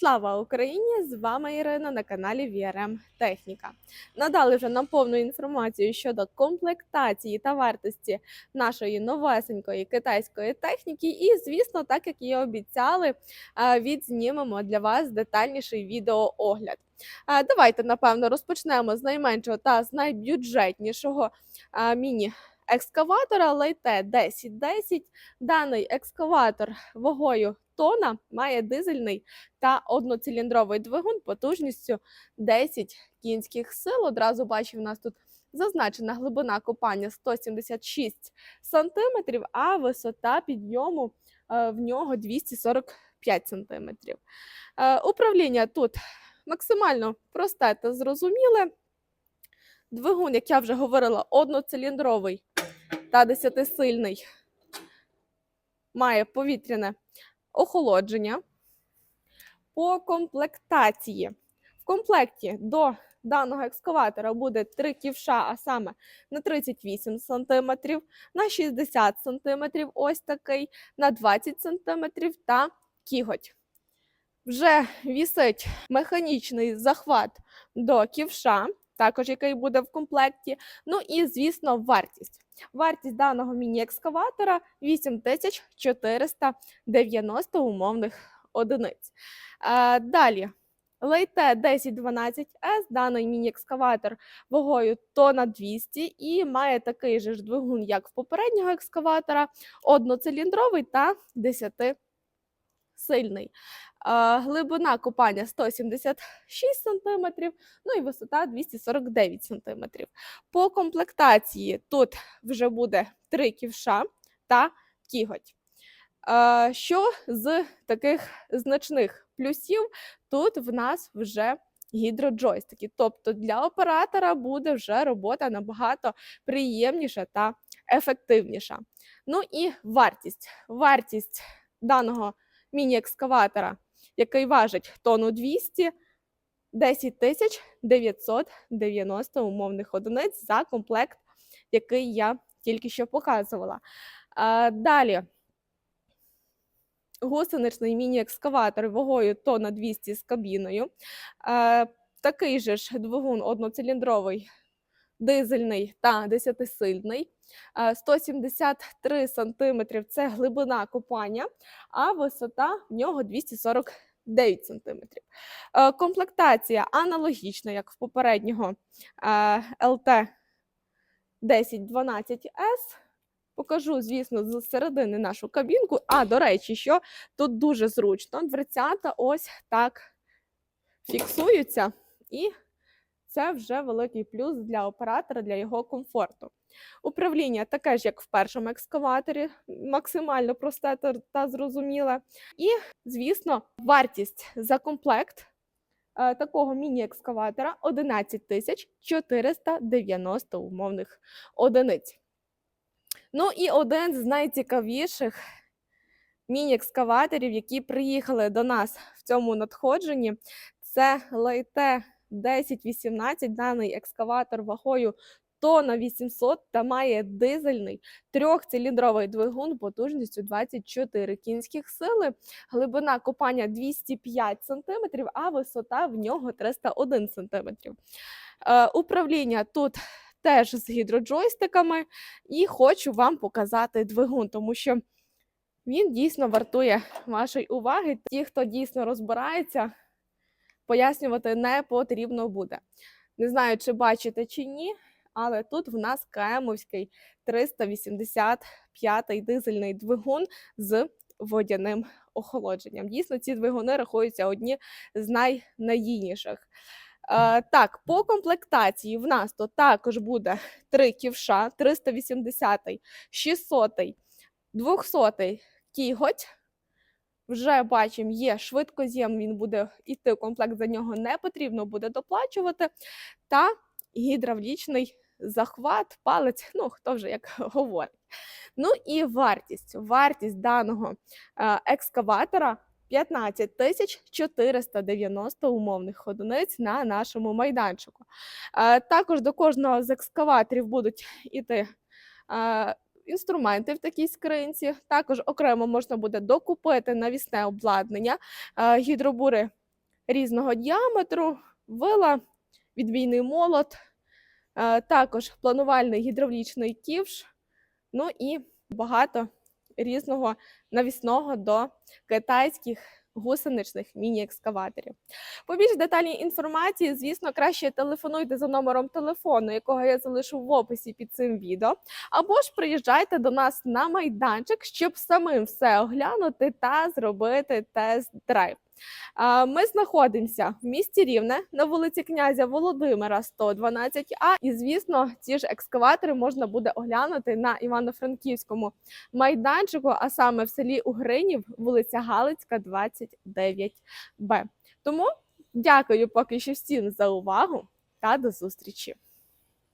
Слава Україні! З вами Ірина на каналі VRM Техніка. Надали вже нам повну інформацію щодо комплектації та вартості нашої новесенької китайської техніки. І, звісно, так як і обіцяли, е, відзнімемо для вас детальніший відеоогляд. Е, Давайте, напевно, розпочнемо з найменшого та з найбюджетнішого е, міні. Екскаватора Лейте 1010. Даний екскаватор вагою тона має дизельний та одноциліндровий двигун потужністю 10 кінських сил. Одразу бачив, у нас тут зазначена глибина копання 176 сантиметрів, а висота підйому е, в нього 245 сантиметрів. Е, Управління тут максимально просте та зрозуміле. Двигун, як я вже говорила, одноциліндровий та 10-сильний. Має повітряне охолодження. По комплектації. В комплекті до даного екскаватора буде три ківша, а саме на 38 см, на 60 см, ось такий, на 20 см та кіготь. Вже вісить механічний захват до ківша, також який буде в комплекті. Ну і, звісно, вартість. Вартість даного міні-екскаватора 8490 умовних одиниць. Е, Далі. Лейте 1012S, даний міні-екскаватор вагою тонна 200 і має такий же ж двигун, як в попереднього екскаватора, одноциліндровий та 10-сильний. Е, Глибина копання 176 см, ну і висота 249 см. По комплектації тут вже буде три ківша та кіготь. Що з таких значних плюсів? Тут в нас вже гідроджойстики. Тобто для оператора буде вже робота набагато приємніша та ефективніша. Ну і вартість. Вартість даного міні-екскаватора, який важить тонну 200, 10 тисяч 990 умовних одиниць за комплект, який я тільки що показувала. А, Далі гусеничний міні-екскаватор вагою тонна 200 з кабіною. А, Такий же ж двигун одноциліндровий, дизельний та 10-сильний. А, 173 см це глибина копання, а висота в нього 249 см. Е, Комплектація аналогічна, як в попереднього LT1012S. Покажу, звісно, з середини нашу кабінку. А, до речі, що тут дуже зручно. Дверцята ось так фіксуються, і це вже великий плюс для оператора, для його комфорту. Управління таке ж, як в першому екскаваторі, максимально просте та- зрозуміле. І, звісно, вартість за комплект е, такого міні-екскаватора 11 490 умовних одиниць. Ну і один з найцікавіших міні-екскаваторів, які приїхали до нас в цьому надходженні, це Лейте 1018. Даний екскаватор вагою тонна 800 та має дизельний трьохциліндровий двигун потужністю 24 кінських сили, глибина копання 205 см, а висота в нього 301 см. Е, управління тут теж з гідроджойстиками, і хочу вам показати двигун, тому що він дійсно вартує вашої уваги. Ті, хто дійсно розбирається, пояснювати не потрібно буде. Не знаю, чи бачите чи ні, але тут в нас КМовський 385 дизельний двигун з водяним охолодженням. Дійсно, ці двигуни рахуються одні з найнадійніших. Е, так, по комплектації в нас тут також буде три ківша, 380, 600, 200 кіготь. Вже бачимо, є швидкоз'єм, він буде йти комплект, за нього не потрібно буде доплачувати. Та гідравлічний захват, палець, ну хто вже як говорить. Ну і вартість. Вартість даного е, екскаватора 15 тисяч 490 умовних одиниць на нашому майданчику. Е, Також до кожного з екскаваторів будуть іти е, інструменти в такій скринці. Також окремо можна буде докупити навісне обладнання, е, гідробури різного діаметру, вила, відбійний молот, е, також планувальний гідравлічний ківш, ну і багато різного навісного до китайських гусеничних міні-екскаваторів. По більш детальній інформації, звісно, краще телефонуйте за номером телефону, якого я залишу в описі під цим відео, або ж приїжджайте до нас на майданчик, щоб самим все оглянути та зробити тест-драйв. А, Ми знаходимося в місті Рівне на вулиці князя Володимира 112А. І звісно, ці ж екскаватори можна буде оглянути на Івано-Франківському майданчику, а саме в селі Угринів, вулиця Галицька, 29Б. Тому дякую поки що всім за увагу та до зустрічі.